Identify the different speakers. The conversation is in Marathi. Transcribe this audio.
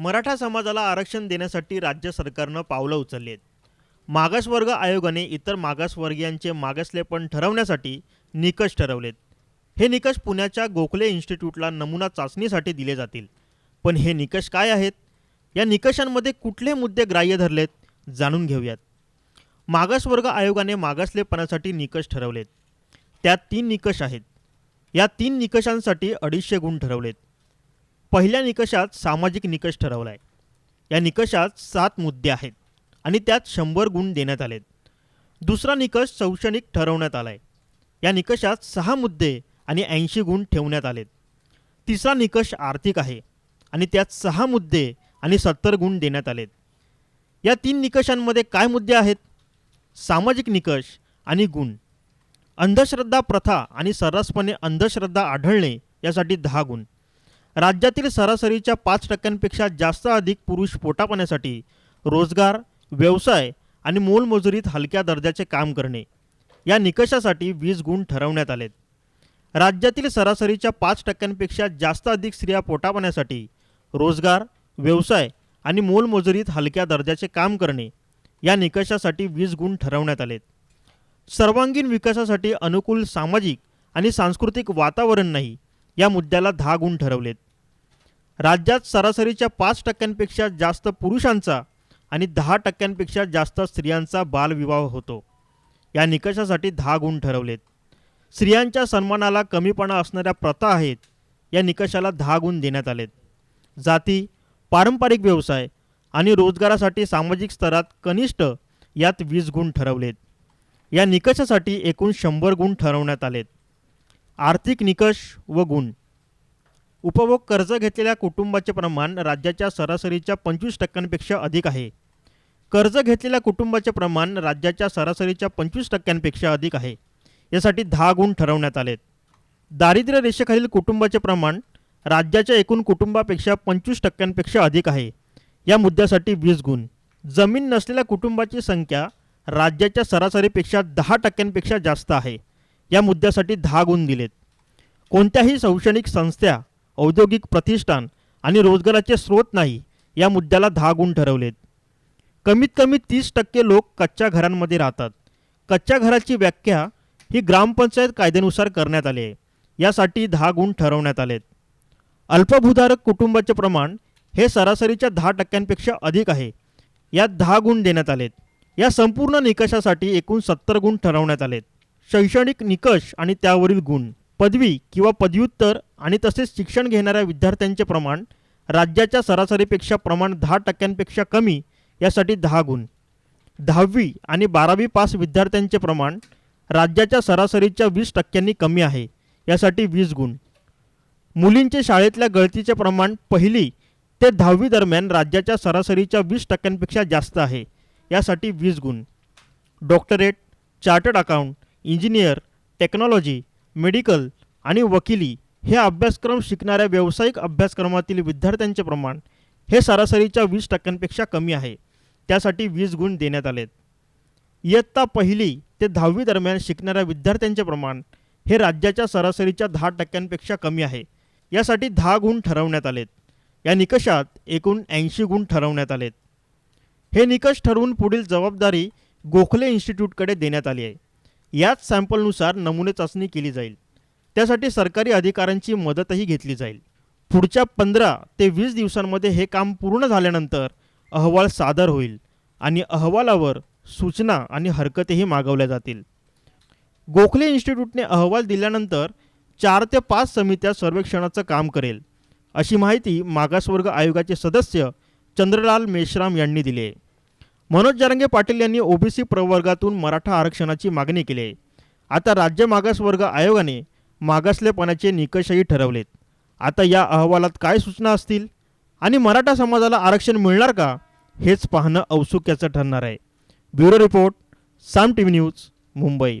Speaker 1: मराठा समाजाला आरक्षण देण्यासाठी राज्य सरकारनं पावलं उचलली आहेत. मागासवर्ग आयोगाने इतर मागासवर्गीयांचे मागासलेपण ठरवण्यासाठी निकष ठरवलेत. हे निकष पुण्याच्या गोखले इन्स्टिट्यूटला नमुना चाचणीसाठी दिले जातील. पण हे निकष काय आहेत? या निकषांमध्ये कुठले मुद्दे ग्राह्य धरलेत? जाणून घेऊयात. मागासवर्ग आयोगाने मागासलेपणासाठी निकष ठरवलेत. त्यात तीन निकष आहेत. या तीन निकषांसाठी अडीचशे गुण ठरवलेत. पहिल्या निकषात सामाजिक निकष ठरवला आहे या निकषात सात मुद्दे आहेत आणि त्यात शंभर गुण देण्यात आलेत. दुसरा निकष शैक्षणिक ठरवण्यात आला आहे या निकषात सहा मुद्दे आणि ऐंशी गुण ठेवण्यात आलेत. तिसरा निकष आर्थिक आहे आणि त्यात सहा मुद्दे आणि सत्तर गुण देण्यात आलेत. या तीन निकषांमध्ये काय मुद्दे आहेत? सामाजिक निकष आणि गुण. अंधश्रद्धा प्रथा आणि सर्रासपणे अंधश्रद्धा आढळणे यासाठी दहा गुण. राज्यातील सरासरीच्या पाच टक्क्यांपेक्षा जास्त अधिक पुरुष पोटापाण्यासाठी रोजगार व्यवसाय आणि मोलमजुरीत हलक्या दर्जाचे काम करणे या निकषासाठी वीस गुण ठरवण्यात आलेत. राज्यातील सरासरीच्या पाच टक्क्यांपेक्षा जास्त अधिक स्त्रिया पोटापाण्यासाठी रोजगार व्यवसाय आणि मोलमजुरीत हलक्या दर्जाचे काम करणे या निकषासाठी वीस गुण ठरवण्यात आलेत. सर्वांगीण विकासासाठी अनुकूल सामाजिक आणि सांस्कृतिक वातावरण नाही या मुद्द्याला दहा गुण ठरवलेत. राज्यात सरासरीच्या पाच टक्क्यांपेक्षा जास्त पुरुषांचा आणि दहा टक्क्यांपेक्षा जास्त स्त्रियांचा बालविवाह होतो. या निकषासाठी दहा गुण ठरवलेत. स्त्रियांच्या सन्मानाला कमीपणा असणाऱ्या प्रथा आहेत या निकषाला दहा गुण देण्यात आलेत. जाती पारंपरिक व्यवसाय आणि रोजगारासाठी सामाजिक स्तरात कनिष्ठ यात वीस गुण ठरवलेत. या निकषासाठी एकूण शंभर गुण ठरवण्यात आलेत. आर्थिक निकष व गुण. उपभोग कर्ज घेतलेल्या कुटुंबाचे प्रमाण राज्याच्या सरासरीच्या पंचवीस टक्क्यांपेक्षा अधिक आहे. कर्ज घेतलेल्या कुटुंबाचे प्रमाण राज्याच्या सरासरीच्या पंचवीस टक्क्यांपेक्षा अधिक आहे. यासाठी दहा गुण ठरवण्यात आलेत. दारिद्र्य रेषेखालील कुटुंबाचे प्रमाण राज्याच्या एकूण कुटुंबापेक्षा पंचवीस टक्क्यांपेक्षा अधिक आहे. या मुद्द्यासाठी वीस गुण. जमीन नसलेल्या कुटुंबाची संख्या राज्याच्या सरासरीपेक्षा दहा टक्क्यांपेक्षा जास्त आहे. या मुद्द्यासाठी दहा गुण दिलेत. कोणत्याही शैक्षणिक संस्था औद्योगिक प्रतिष्ठान आणि रोजगाराचे स्रोत नाही या मुद्द्याला दहा गुण ठरवलेत. कमीत कमी तीस टक्के लोक कच्च्या घरांमध्ये राहतात. कच्च्या घराची व्याख्या ही ग्रामपंचायत कायद्यानुसार करण्यात आली आहे. यासाठी दहा गुण ठरवण्यात आलेत. अल्पभूधारक कुटुंबाचे प्रमाण हे सरासरीच्या दहा टक्क्यांपेक्षा अधिक आहे. यात दहा गुण देण्यात आलेत. या संपूर्ण निकषासाठी एकूण सत्तर गुण ठरवण्यात आलेत. शैक्षणिक निकष आणि त्यावरील गुण. पदवी किंवा पदव्युत्तर आणि तसेच शिक्षण घेणाऱ्या विद्यार्थ्यांचे प्रमाण राज्याच्या सरासरीपेक्षा प्रमाण दहा टक्क्यांपेक्षा कमी यासाठी दहा गुण. दहावी आणि बारावी पास विद्यार्थ्यांचे प्रमाण राज्याच्या सरासरीच्या वीस टक्क्यांनी कमी आहे यासाठी वीस गुण. मुलींचे शाळेतल्या गळतीचे प्रमाण पहिली ते दहावी दरम्यान राज्याच्या सरासरीच्या वीस टक्क्यांपेक्षा जास्त आहे यासाठी वीस गुण. Doctorate chartered account engineer technology medical आणि वकिली हे अभ्यासक्रम शिकणाऱ्या व्यावसायिक अभ्यासक्रमातील विद्यार्थ्यांचे प्रमाण हे सरासरीच्या वीस टक्क्यांपेक्षा कमी आहे. त्यासाठी वीस गुण देण्यात आलेत. इयत्ता पहिली ते दहावी दरम्यान शिकणाऱ्या विद्यार्थ्यांचे प्रमाण हे राज्याच्या सरासरीच्या दहा टक्क्यांपेक्षा कमी आहे. यासाठी दहा गुण ठरवण्यात आलेत. या निकषात एकूण ऐंशी गुण ठरवण्यात आलेत. हे निकष ठरवून पुढील जबाबदारी गोखले इन्स्टिट्यूटकडे देण्यात आली आहे. याच सॅम्पलनुसार नमुने चाचणी केली जाईल. त्यासाठी सरकारी अधिकाऱ्यांची मदतही घेतली जाईल. पुढच्या पंधरा ते वीस दिवसांमध्ये हे काम पूर्ण झाल्यानंतर अहवाल सादर होईल आणि अहवालावर सूचना आणि हरकतेही मागवल्या जातील. गोखले इन्स्टिट्यूटने अहवाल दिल्यानंतर चार ते पाच समित्या सर्वेक्षणाचं काम करेल अशी माहिती मागासवर्ग आयोगाचे सदस्य चंद्रलाल मेश्राम यांनी दिली आहे. मनोज जरंगे पाटील यांनी ओबीसी प्रवर्गातून मराठा आरक्षणाची मागणी केली आहे. आता राज्य मागासवर्ग आयोगाने मागासलेपणाचे निकषही ठरवलेत. आता या अहवालात काय सूचना असतील? आणि मराठा समाजाला आरक्षण मिळणार का? हेच पाहणं औत्सुक्याचं ठरणार आहे. Bureau report Saam T V news Mumbai.